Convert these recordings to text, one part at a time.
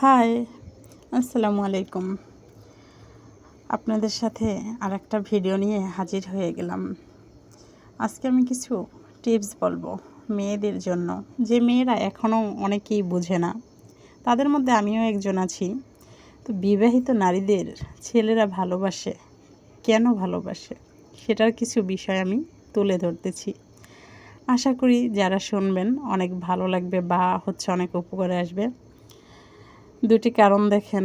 High, আসসালামু আলাইকুম। আপনাদের সাথে আর একটা ভিডিও নিয়ে হাজির হয়ে গেলাম। আজকে আমি কিছু টিপস বলব মেয়েদের জন্য। যে মেয়েরা এখনও অনেকেই বোঝে না, তাদের মধ্যে আমিও একজন আছি। তো বিবাহিত নারীদের ছেলেরা ভালোবাসে, কেন ভালোবাসে, সেটার কিছু বিষয় আমি তুলে ধরতেছি। আশা করি যারা শুনবেন, অনেক ভালো লাগবে বা হচ্ছে অনেক উপকারে আসবে। দুটি কারণ দেখেন।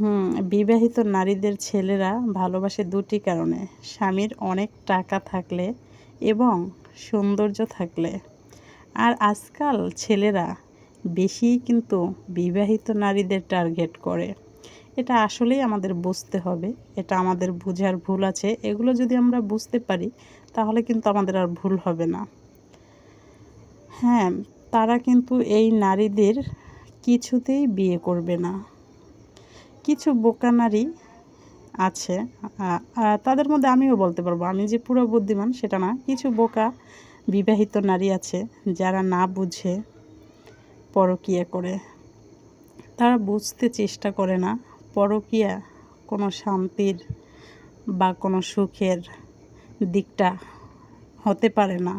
হুম, বিবাহিত নারীদের ছেলেরা ভালোবাসে দুটি কারণে, স্বামীর অনেক টাকা থাকলে এবং সৌন্দর্য থাকলে। আর আজকাল ছেলেরা বেশি কিন্তু বিবাহিত নারীদের টার্গেট করে। এটা আসলেই আমাদের বুঝতে হবে, এটা আমাদের বোঝার ভুল আছে। এগুলো যদি আমরা বুঝতে পারি, তাহলে কিন্তু আমাদের আর ভুল হবে না। হ্যাঁ তারা কিন্তু এই নারীদের কিছুতেই বিয়ে করবে না। কিছু বোকা নারী আছে তাদের মধ্যে আমিও বলতে পারব, আমি যে পুরো বুদ্ধিমান সেটা না। কিছু বোকা বিবাহিত নারী আছে যারা না বুঝে পরকিয়া করে। তারা বুঝতে চেষ্টা করে না পরকিয়া কোনো শান্তির বা কোনো সুখের দিকটা হতে পারে না।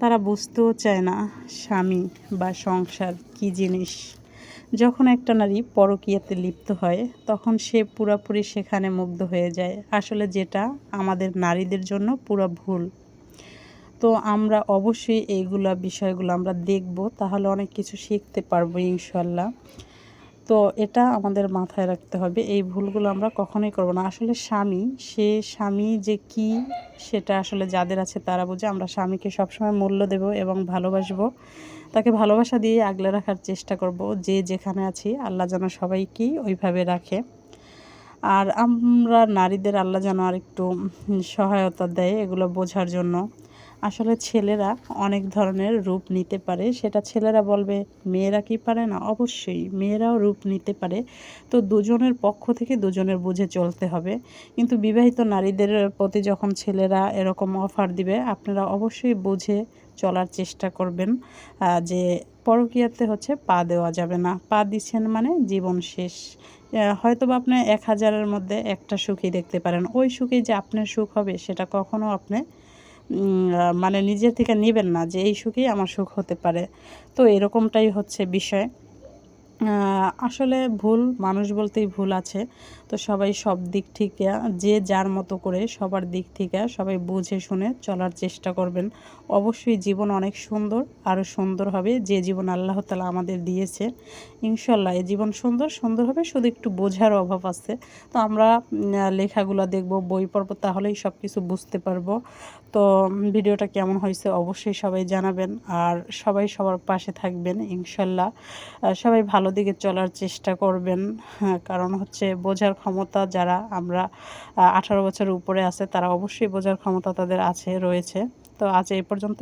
তারা বুঝতেও চায় না স্বামী বা সংসার কি জিনিস। যখন একটা নারী পরকীয়াতে লিপ্ত হয়, তখন সে পুরাপুরি সেখানে মুগ্ধ হয়ে যায়। আসলে যেটা আমাদের নারীদের জন্য পুরো ভুল। তো আমরা অবশ্যই এইগুলা বিষয়গুলো আমরা দেখব, তাহলে অনেক কিছু শিখতে পারব ইনশাল্লাহ। তো এটা আমাদের মাথায় রাখতে হবে, এই ভুলগুলো আমরা কখনোই করব না। আসলে স্বামী, সে স্বামী যে কি, সেটা আসলে যাদের আছে তারা বুঝে। আমরা স্বামীকে সবসময় মূল্য দেব এবং ভালোবাসবো। তাকে ভালোবাসা দিয়ে আগলে রাখার চেষ্টা করব। যে যেখানে আছি, আল্লাহ যেন সবাইকেই ওইভাবে রাখে। আর আমরা নারীদের আল্লাহ যেন আর একটু সহায়তা দেয় এগুলো বোঝার জন্য। আসলে ছেলেরা অনেক ধরনের রূপ নিতে পারে। সেটা ছেলেরা বলবে, মেয়েরা কি পারে না? অবশ্যই মেয়েরাও রূপ নিতে পারে। তো দুজনের পক্ষ থেকে দুজনের বুঝে চলতে হবে। কিন্তু বিবাহিত নারীদের প্রতি যখন ছেলেরা এরকম অফার দিবে, আপনারা অবশ্যই বুঝে চলার চেষ্টা করবেন যে পরকীয়াতে হচ্ছে পা দেওয়া যাবে না। পা দিচ্ছেন মানে জীবন শেষ। হয়তো বা আপনি এক হাজারের মধ্যে একটা সুখই দেখতে পারেন। ওই সুখে যে আপনার সুখ হবে, সেটা কখনো আপনি মানে নিজের থেকে নেবেন না যে এই সুখেই আমার সুখ হতে পারে। তো এরকমটাই হচ্ছে বিষয়। আসলে ভুল, মানুষ বলতেই ভুল আছে। তো সবাই সব দিক থেকে, যে যার মতো করে সবার দিক থেকে সবাই বুঝে শুনে চলার চেষ্টা করবেন। অবশ্যই জীবন অনেক সুন্দর, আরও সুন্দর হবে। যে জীবন আল্লাহ তালা আমাদের দিয়েছে, ইনশাল্লাহ এই জীবন সুন্দর সুন্দর হবে। শুধু একটু বোঝার অভাব আছে। তো আমরা লেখাগুলো দেখব, বই পড়ব, তাহলেই সব কিছু বুঝতে পারব। তো, ভিডিওটা কেমন হয়েছে অবশ্যই সবাই জানাবেন। আর সবাই সবার পাশে থাকবেন, ইনশাল্লাহ। সবাই ভালো দিকে চলার চেষ্টা করবেন হ্যাঁ, কারণ হচ্ছে বোঝার ক্ষমতা যারা আমরা আঠারো বছরের উপরে আছে তারা অবশ্যই বোঝার ক্ষমতা তাদের আছে রয়েছে। তো আজ এই পর্যন্ত